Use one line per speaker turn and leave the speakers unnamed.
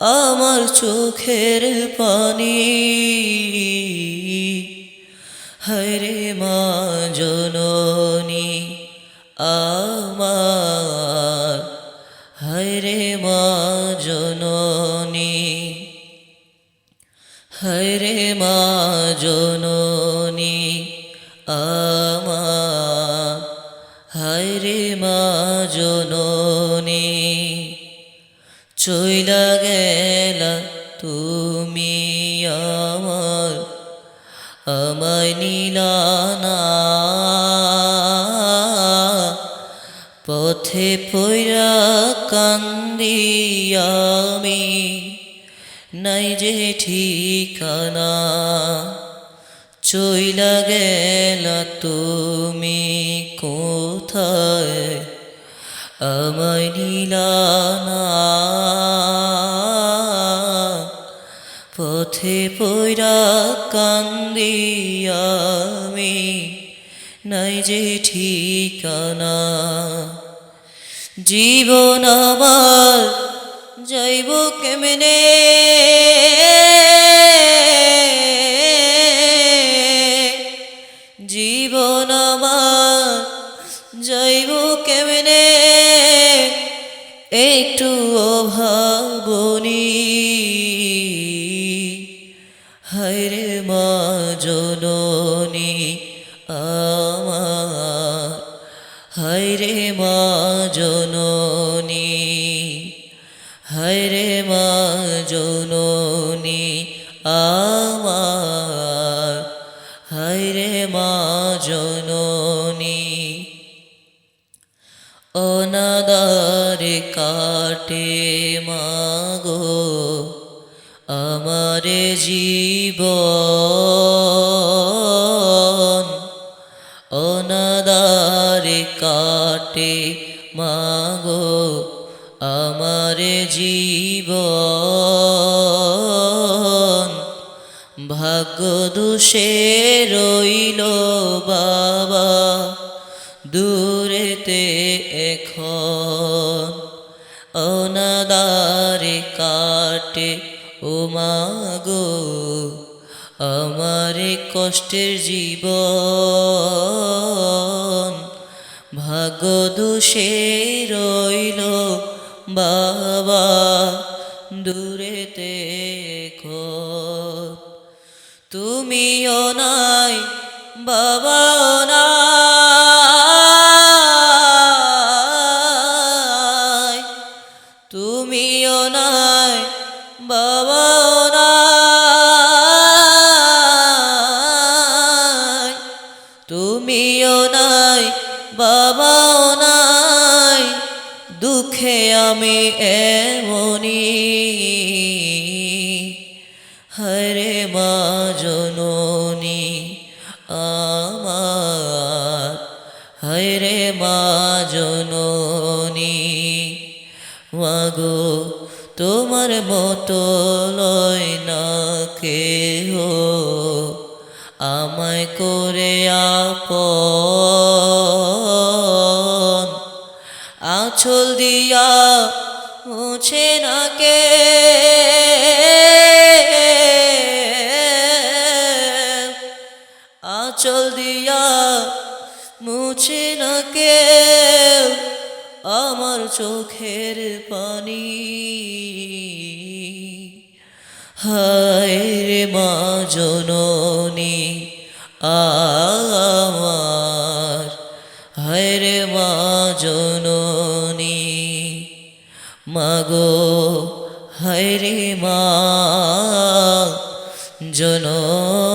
আমার চোখের পানি। হরে মা জননী আমার। হরে মা জননী। হরে মা জননী আমার। হরে মা জননী। চইলা গেলা তুমি আমার, আমায় নিলানা পথে পৈরা কান্দি আমি, নাই যে ঠিকানা। চইলা গেলা তুমি কোথায়? আমায় নিলানা পথে পৈরা কান্দি আমি, নাই যে ঠিকানা। জীবন আমার যাইব কেমনে? জীবন আমার যাইব কেমনে? একটু অভাবনী হায়রে মা জননী আমার। হায়রে মা জননী, হায়রে মা জননী আমার। হায়রে মা জননী অনাদারে কাটে মাগো। আমারে জীবন অনাদারে কাটে, মাগো আমারে জীবন। ভাগ্য দোষে রইল বাবা, দূরেতে এখন। অনাদারে কাটে ও মাগো আমারে কষ্টের জীবন ভাগ্য দোষে রইল বাবা দূরেতে তুমিও নাই বাবাও নাই। আমি এমনি হরে মা জননী আমার, হরে মা জননী মাগো তোমার মতো লয় না কেহ, আমায় করে আপন আঁচল দিয়া মুছে না কে আঁচল দিয়া মুছে না কে আমার চোখের পানি। হায় রে মা জননী আমার জননী। মাগো হরে মা জননী।